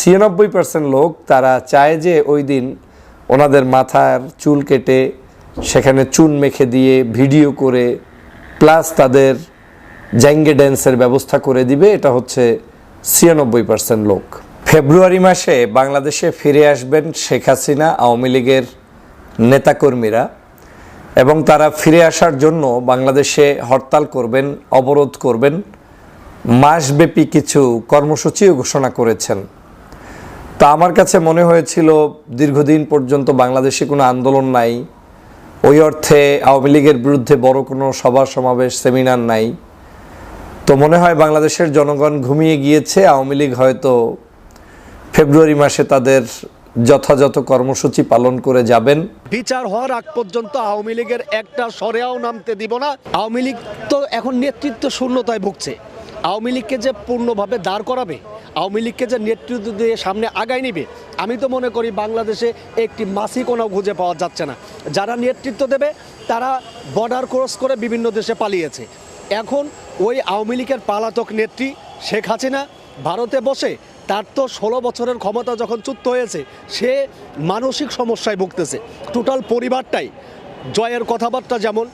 ছিয়ানব্বই পার্সেন্ট লোক তারা চায় যে ওই দিন ওনাদের মাথার চুল কেটে সেখানে চুন মেখে দিয়ে ভিডিও করে প্লাস তাদের জ্যাঙ্গে ড্যান্সের ব্যবস্থা করে দিবে, এটা হচ্ছে ছিয়ানব্বই পার্সেন্ট লোক। ফেব্রুয়ারি মাসে বাংলাদেশে ফিরে আসবেন শেখ হাসিনা, আওয়ামী লীগের নেতাকর্মীরা, এবং তারা ফিরে আসার জন্য বাংলাদেশে হরতাল করবেন, অবরোধ করবেন। মাসব্যাপী কিছু কর্মসূচিও ঘোষণা করেছেন। তা আমার কাছে মনে হয়েছিল দীর্ঘদিন পর্যন্ত বাংলাদেশে কোনো আন্দোলন নাই। ওই অর্থে আওয়ামী লীগের বিরুদ্ধে বড় কোনো সভা সমাবেশ, সেমিনার নাই। তো মনে হয় বাংলাদেশের জনগণ ঘুমিয়ে গিয়েছে। আওয়ামী লীগ হয়তো ফেব্রুয়ারি মাসে তাদের যথাযথ কর্মসূচি পালন করে যাবেন। বিচার হওয়ার আগ পর্যন্ত আওয়ামী লীগের একটা সরেয়াও নামতে দিব না। আওয়ামী লীগ তো এখন নেতৃত্ব শূন্যতায় ভুগছে। আওয়ামী লীগকে যে পূর্ণভাবে দাঁড় করাবে আওয়ামী লীগকে যে নেতৃত্ব দিয়ে সামনে আগায় নিবে, আমি তো মনে করি বাংলাদেশে একটি মাসি কোনো খুঁজে পাওয়া যাচ্ছে না। যারা নেতৃত্ব দেবে, তারা বর্ডার ক্রস করে বিভিন্ন দেশে পালিয়েছে। এখন ওই আওয়ামী লীগের পালাতক নেত্রী শেখ হাসিনা ভারতে বসে, তার তো ষোলো বছরের ক্ষমতা যখন চুক্ত হয়েছে, সে মানসিক সমস্যায় ভুগতেছে। টোটাল পরিবারটাই জয়ের কথাবার্তা যেমন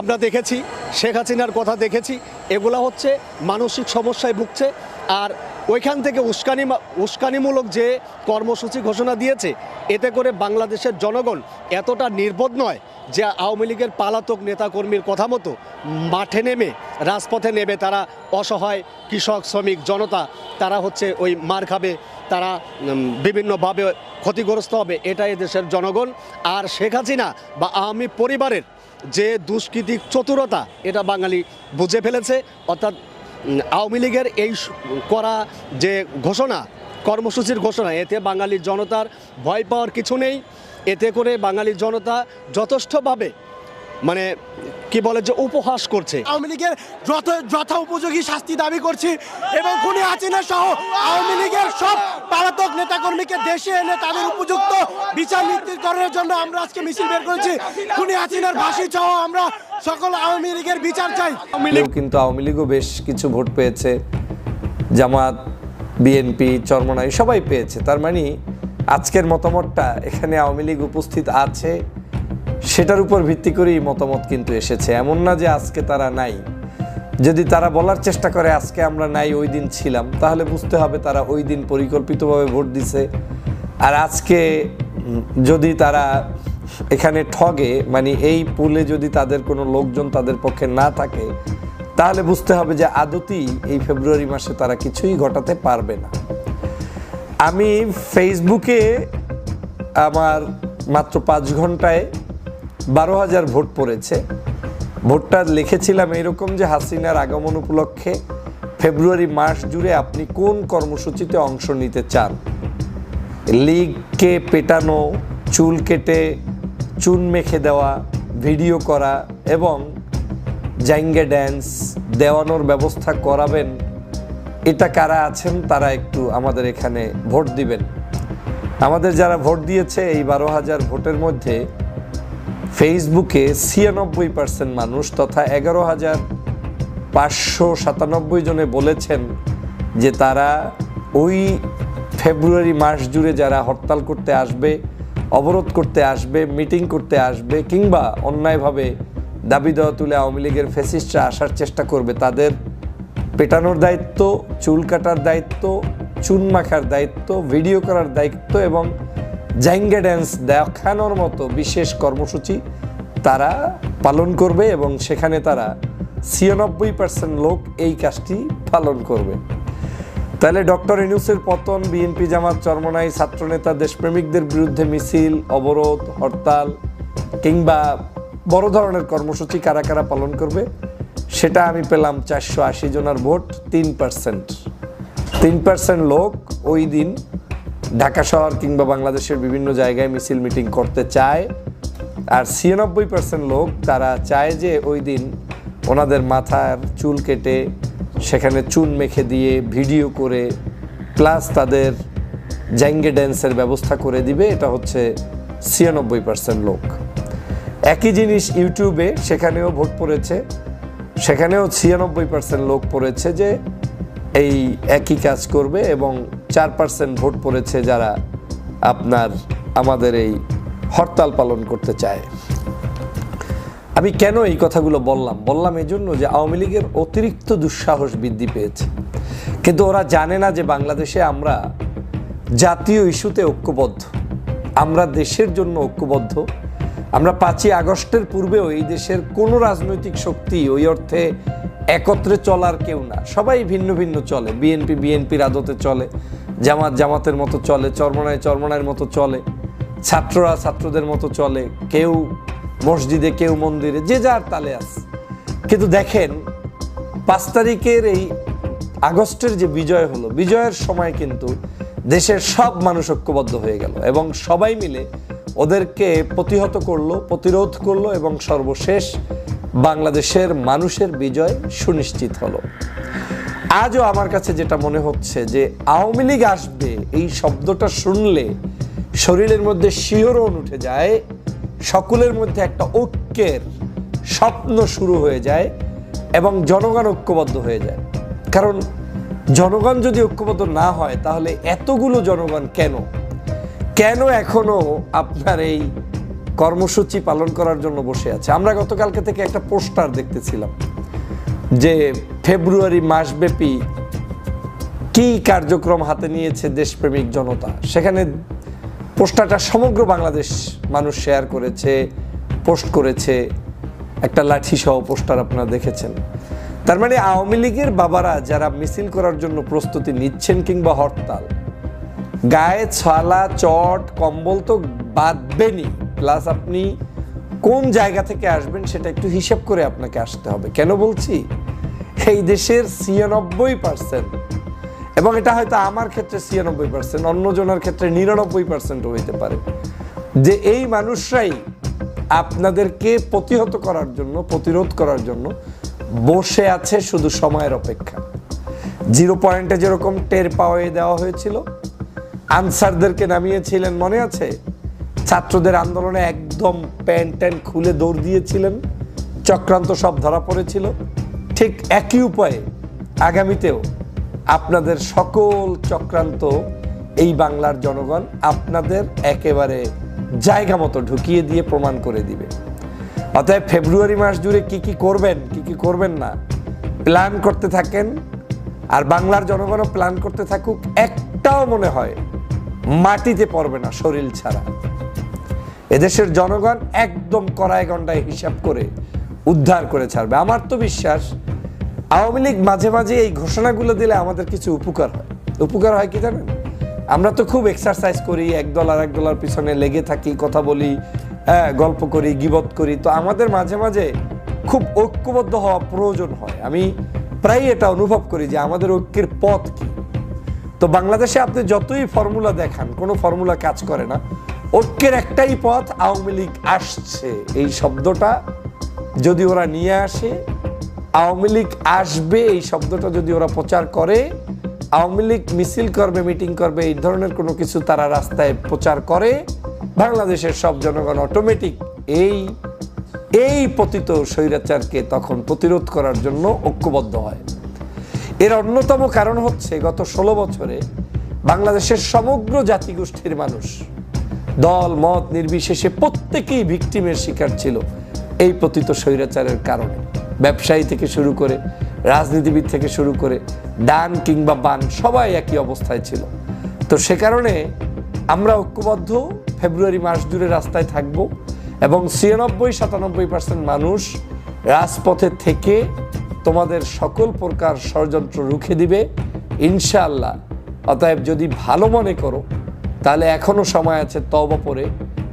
আমরা দেখেছি, শেখ হাসিনার কথা দেখেছি, এগুলা হচ্ছে মানসিক সমস্যায় ভুগছে, আর ওইখান থেকে উস্কানি উস্কানিমূলক যে কর্মসূচি ঘোষণা দিয়েছে, এতে করে বাংলাদেশের জনগণ এতটা নির্বোধ নয় যে আওয়ামী লীগের পালাতক নেতাকর্মীর কথা মতো মাঠে নেমে রাজপথে নেমে তারা অসহায় কৃষক, শ্রমিক, জনতা, তারা হচ্ছে ওই মার খাবে, তারা বিভিন্নভাবে ক্ষতিগ্রস্ত হবে, এটাই দেশের জনগণ। আর শেখ হাসিনা বা আওয়ামী পরিবারের যে দুষ্কৃতিক চতুরতা, এটা বাঙালি বুঝে ফেলেছে। অর্থাৎ আওয়ামী লীগের এই করা যে ঘোষণা, কর্মসূচির ঘোষণা, এতে বাঙালি জনতার ভয় পাওয়ার কিছু নেই। এতে করে বাঙালি জনতা যথেষ্টভাবে মানে কি বলে যে উপহাস করছে। আওয়ামী লীগের যত যথা উপযোগী শাস্তি দাবি করছি এবং খুনি হাসিনা সহ আওয়ামী লীগের সব পালাতক নেতাকর্মীকে দেশে এনে তাদের উপযুক্ত বিচার নিশ্চিতকরণের জন্য আমরা আজকে মিছিল বের করেছি। খুনি হাসিনার ফাঁসি সহ আমরা সকল আওয়ামী লীগের বিচার চাই। লীগ কিন্তু আওয়ামী লীগও বেশ কিছু ভোট পেয়েছে। জামাত বিএনপি চরমনাই সবাই পেয়েছে। তার মানে আজকের মতামতটা এখানে আওয়ামী লীগ উপস্থিত আছে, সেটার উপর ভিত্তি করেই মতামত কিন্তু এসেছে। এমন না যে আজকে তারা নাই। যদি তারা বলার চেষ্টা করে আজকে আমরা নাই, ওই দিন ছিলাম, তাহলে বুঝতে হবে তারা ওই দিন পরিকল্পিতভাবে ভোট দিছে। আর আজকে যদি তারা এখানে ঠগে মানে এই পুলে যদি তাদের কোনো লোকজন তাদের পক্ষে না থাকে, তাহলে বুঝতে হবে যে আদতেই এই ফেব্রুয়ারি মাসে তারা কিছুই ঘটাতে পারবে না। আমি ফেসবুকে আমার মাত্র পাঁচ ঘন্টায় বারো হাজার ভোট পড়েছে। ভোটটা লিখেছিলাম এরকম যে হাসিনার আগমন উপলক্ষে ফেব্রুয়ারি মাস জুড়ে আপনি কোন কর্মসূচিতে অংশ নিতে চান? লিগকে পেটানো, চুল কেটে, চুন মেখে দেওয়া, ভিডিও করা এবং জাইঙ্গে ড্যান্স দেওয়ানোর ব্যবস্থা করাবেন এটা কারা আছেন, তারা একটু আমাদের এখানে ভোট দিবেন। আমাদের যারা ভোট দিয়েছে এই বারো হাজার ভোটের মধ্যে ফেসবুকে ছিয়ানব্বই পার্সেন্ট মানুষ তথা এগারো হাজার পাঁচশো সাতানব্বই জনে বলেছেন যে তারা ওই ফেব্রুয়ারি মাস জুড়ে যারা হরতাল করতে আসবে, অবরোধ করতে আসবে, মিটিং করতে আসবে কিংবা অন্যায়ভাবে দাবি দেওয়া তুলে আওয়ামী লীগের ফেসিস্টরা আসার চেষ্টা করবে, তাদের পেটানোর দায়িত্ব, চুল কাটার দায়িত্ব, চুন মাখার দায়িত্ব, ভিডিও করার দায়িত্ব এবং জাইঙ্গে ড্যান্স দেখানোর মতো বিশেষ কর্মসূচি তারা পালন করবে এবং সেখানে তারা ছিয়ানব্বই পার্সেন্ট লোক এই কাজটি পালন করবে। তাহলে ডক্টর ইনুসের পতন, বিএনপি জামাত চরমনাই, ছাত্রনেতা, দেশপ্রেমিকদের বিরুদ্ধে মিছিল, অবরোধ, হরতাল কিংবা বড় ধরনের কর্মসূচি কারা কারা পালন করবে? সেটা আমি পেলাম চারশো আশি জনের ভোট, তিন পার্সেন্ট তিন পার্সেন্ট লোক ওই দিন ঢাকা শহর কিংবা বাংলাদেশের বিভিন্ন জায়গায় মিছিল মিটিং করতে চায়। আর ছিয়ানব্বই পার্সেন্ট লোক তারা চায় যে ওই দিন ওনাদের মাথার চুল কেটে সেখানে চুন মেখে দিয়ে ভিডিও করে, প্লাস তাদের জ্যাঙ্গে ড্যান্সের ব্যবস্থা করে দিবে, এটা হচ্ছে ছিয়ানব্বই পার্সেন্ট লোক। একই জিনিস ইউটিউবে সেখানেও ভোট পড়েছে। সেখানেও ছিয়ানব্বই পার্সেন্ট লোক পড়েছে যে এই একই কাজ করবে এবং চার পার্সেন্ট ভোট পড়েছে যারা আপনার, আমাদের এই হরতাল পালন করতে চায়। আমি কেন এই কথাগুলো বললাম? বললাম এই জন্য যে আওয়ামী লীগের অতিরিক্ত দুঃসাহস বৃদ্ধি পেয়েছে। কিন্তু ওরা জানে না যে বাংলাদেশে আমরা জাতীয় ইস্যুতে ঐক্যবদ্ধ। আমরা দেশের জন্য ঐক্যবদ্ধ। আমরা পাঁচই আগস্টের পূর্বেও এই দেশের কোনো রাজনৈতিক শক্তি ওই অর্থে একত্রে চলার কেউ না। সবাই ভিন্ন ভিন্ন চলে। বিএনপি বিএনপির আদতে চলে। জামাত জামাতের মতো চলে, চরমনায় চরমনায়ের মতো চলে, ছাত্ররা ছাত্রদের মতো চলে, কেউ মসজিদে, কেউ মন্দিরে, যে যার তালে আছে। কিন্তু দেখেন, পাঁচ তারিখের এই আগস্টের যে বিজয় হলো, বিজয়ের সময় কিন্তু দেশের সব মানুষ ঐক্যবদ্ধ হয়ে গেল এবং সবাই মিলে ওদেরকে প্রতিহত করল, প্রতিরোধ করল এবং সর্বশেষ বাংলাদেশের মানুষের বিজয় সুনিশ্চিত হলো। আজও আমার কাছে যেটা মনে হচ্ছে যে আওয়ামী লীগ আসবে, এই শব্দটা শুনলে শরীরের মধ্যে শিহরণ উঠে যায়, সকলের মধ্যে একটা ঐক্যের স্বপ্ন শুরু হয়ে যায় এবং জনগণ ঐক্যবদ্ধ হয়ে যায়। কারণ জনগণ যদি ঐক্যবদ্ধ না হয়, তাহলে এতগুলো জনগণ কেন কেন এখনও আপনার এই কর্মসূচি পালন করার জন্য বসে আছে? আমরা গতকালকে থেকে একটা পোস্টার দেখতেছিলাম যে ফেব্রুয়ারি মাসব্যাপী কি কার্যক্রম হাতে নিয়েছে দেশপ্রেমিক জনতা? সেখানে পোস্টারটা সমগ্র বাংলাদেশ মানুষ শেয়ার করেছে, পোস্ট করেছে, একটা লাঠি সহ পোস্টার আপনারা দেখেছেন। তার মানে আওয়ামী লীগের বাবারা যারা মিছিল করার জন্য প্রস্তুতি নিচ্ছেন কিংবা হরতাল গায়ে ছালা, চট, কম্বল তো বাঁধবেনই। প্লাস আপনি কোন জায়গা থেকে আসবেন সেটা একটু হিসাব করে আপনাকে আসতে হবে। কেন বলছি? এই দেশের ছিয়ানব্বই পার্সেন্ট এবং এটা হয়তো আমার ক্ষেত্রে ছিয়ানব্বই পার্সেন্ট অন্যজনের ক্ষেত্রে নিরানব্বই পার্সেন্ট হইতে পারে। যে এই মানুষরাই আপনাদেরকে প্রতিহত করার জন্য, প্রতিরোধ করার জন্য বসে আছে শুধু সময়ের অপেক্ষা। জিরো পয়েন্টে যেরকম টের পাওয়াই দেওয়া হয়েছিল আনসারদেরকে নামিয়েছিলেন, মনে আছে? ছাত্রদের আন্দোলনে একদম প্যান্ট ট্যান্ট খুলে দৌড় দিয়েছিলেন। চক্রান্ত সব ধরা পড়েছিল। ঠিক একই উপায়ে আগামীতেও আপনাদের সকল চক্রান্ত এই বাংলার জনগণ আপনাদের একেবারে জায়গা মতো ঢুকিয়ে দিয়ে প্রমাণ করে দিবে। অতএব ফেব্রুয়ারি মাস জুড়ে কি কি করবেন, কি কি করবেন না, প্ল্যান করতে থাকেন। আর বাংলার জনগণও প্ল্যান করতে থাকুক, একটাও মনে হয় মাটিতে পড়বে না, শরীর ছাড়া। এদেশের জনগণ একদম কড়ায় গন্ডায় হিসাব করে উদ্ধার করে ছাড়বে। আমার তো বিশ্বাস, আওয়ামী লীগ মাঝে মাঝে এই ঘোষণাগুলো দিলে আমাদের কিছু উপকার হয়। উপকার হয় কি জানেন? আমরা তো খুব এক্সারসাইজ করি, এক ডলার এক ডলার পিছনে লেগে থাকি, কথা বলি হ্যাঁ গল্প করি, গিবত করি। তো আমাদের মাঝে মাঝে খুব ঐক্যবদ্ধ হওয়া প্রয়োজন হয়। আমি প্রায় এটা অনুভব করি যে আমাদের ঐক্যের পথ কি? তো বাংলাদেশে আপনি যতই ফর্মুলা দেখান, কোনো ফর্মুলা কাজ করে না, ঐক্যের একটাই পথ আওয়ামী লীগ আসছে। এই শব্দটা যদি ওরা নিয়ে আসে, আওয়ামী লীগ আসবে, এই শব্দটা যদি ওরা প্রচার করে, আওয়ামী লীগ মিছিল করবে, মিটিং করবে, এই ধরনের কোনো কিছু তারা রাস্তায় প্রচার করে, বাংলাদেশের সব জনগণ অটোমেটিক এই এই পতিত স্বৈরাচারকে তখন প্রতিরোধ করার জন্য ঐক্যবদ্ধ হয়। এর অন্যতম কারণ হচ্ছে গত ষোলো বছরে বাংলাদেশের সমগ্র জাতিগোষ্ঠীর মানুষ দল, মত নির্বিশেষে প্রত্যেকেই ভিকটিমের শিকার ছিল এই পতিত স্বৈরাচারের কারণে। ব্যবসায়ী থেকে শুরু করে রাজনীতিবিদ থেকে শুরু করে ডান কিংবা বান সবাই একই অবস্থায় ছিল। তো সে কারণে আমরা ঐক্যবদ্ধ, ফেব্রুয়ারি মাস জুড়ে রাস্তায় থাকব এবং ছিয়ানব্বই, সাতানব্বই পার্সেন্ট মানুষ রাজপথে থেকে তোমাদের সকল প্রকার ষড়যন্ত্র রুখে দিবে, ইনশাআল্লাহ। অতএব যদি ভালো মনে করো, তাহলে এখনও সময় আছে তবা পরে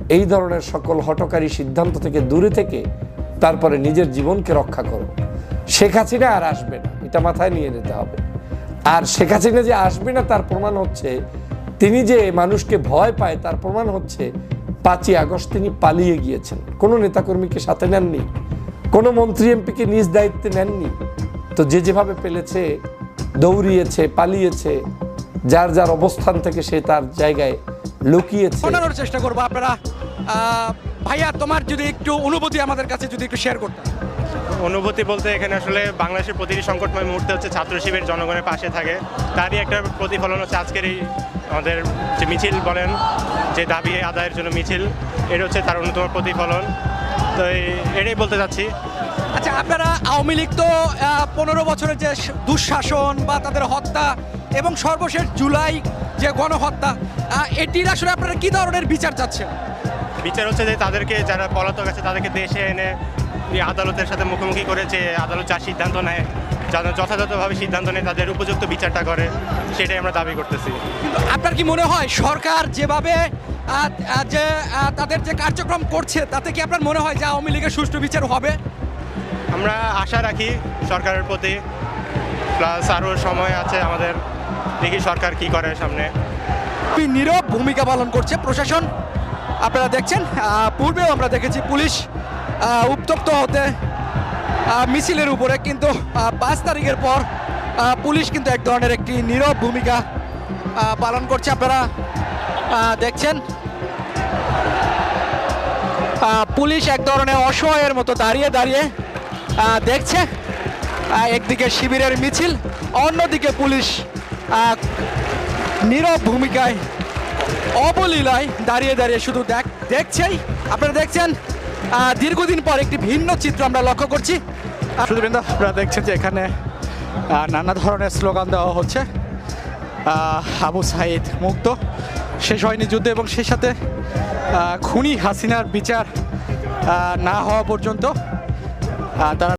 এই ধরনের সকল হটকারী সিদ্ধান্ত থেকে দূরে থেকে তারপরে নিজের জীবনকে রক্ষা করো। শেখ হাসিনা আর আসবে না, এটা মাথায় নিয়ে নিতে হবে। আর শেখ হাসিনা যে আসবে না, তার প্রমাণ হচ্ছে তিনি যে মানুষকে ভয় পায়, তার প্রমাণ হচ্ছে পাঁচই আগস্ট তিনি পালিয়ে গিয়েছেন। কোনো নেতাকর্মীকে সাথে নেননি। কোনো মন্ত্রী এমপিকে নিজ দায়িত্বে নেননি। তো যে যেভাবে পেলেছে দৌড়িয়েছে পালিয়েছে যার যার অবস্থান থেকে সে তার জায়গায় লুকিয়েছে। চেষ্টা করব আপনারা। ভাইয়া তোমার যদি একটু অনুভূতি আমাদের কাছে যদি একটু শেয়ার করতে। অনুভূতি বলতে এখানে আসলে বাংলাদেশের প্রতিটি সংকটময় মুহূর্তে হচ্ছে ছাত্র শিবির জনগণের পাশে থাকে। তারই একটা প্রতিফলন হচ্ছে আজকের এই আমাদের যে মিছিল বলেন যে দাবি আদায়ের জন্য মিছিল এটা হচ্ছে তার অন্যতম প্রতিফলন। তো এটাই বলতে চাচ্ছি। আচ্ছা আপনারা আওয়ামী লীগ তো পনেরো বছরের যে দুঃশাসন বা তাদের হত্যা এবং সর্বশেষ জুলাই যে গণহত্যা এটির আসলে আপনারা কী ধরনের বিচার চাচ্ছেন? বিচার হচ্ছে যে তাদেরকে যারা পলাতক আছে তাদেরকে দেশে এনে এই আদালতের সাথে মুখোমুখি করে যে আদালত যা সিদ্ধান্ত নেয় যারা যথাযথভাবে সিদ্ধান্ত নেয় তাদের উপযুক্ত বিচারটা করে সেটাই আমরা দাবি করতেছি। আপনার কি মনে হয় সরকার যেভাবে যে তাদের যে কার্যক্রম করছে তাতে কি আপনার মনে হয় যে আওয়ামী লীগের সুষ্ঠু বিচার হবে? আমরা আশা রাখি সরকারের প্রতি প্লাস আরও সময় আছে আমাদের। দেখি সরকার কি করে সামনে। নীরব ভূমিকা পালন করছে প্রশাসন। আপনারা দেখছেন পূর্বেও আমরা দেখেছি পুলিশ উত্তপ্ত হতে মিছিলের উপরে কিন্তু পাঁচ তারিখের পর পুলিশ কিন্তু এক ধরনের একটি নীরব ভূমিকা পালন করছে। আপনারা দেখছেন পুলিশ এক ধরনের অসহায়ের মতো দাঁড়িয়ে দাঁড়িয়ে দেখছে একদিকে শিবিরের মিছিল, অন্যদিকে পুলিশ নীরব ভূমিকায় অবলীলায় দাঁড়িয়ে দাঁড়িয়ে শুধু দেখ, দেখছেই। আপনারা দেখছেন দীর্ঘদিন পর একটি ভিন্ন চিত্র আমরা লক্ষ্য করছি। শুধুবৃন্দ আপনারা দেখছেন যে এখানে নানা ধরনের স্লোগান দেওয়া হচ্ছে আবু সাইদ মুক্ত। শেষ হয়নি যুদ্ধ এবং সেই সাথে খুনি হাসিনার বিচার না হওয়া পর্যন্ত তারা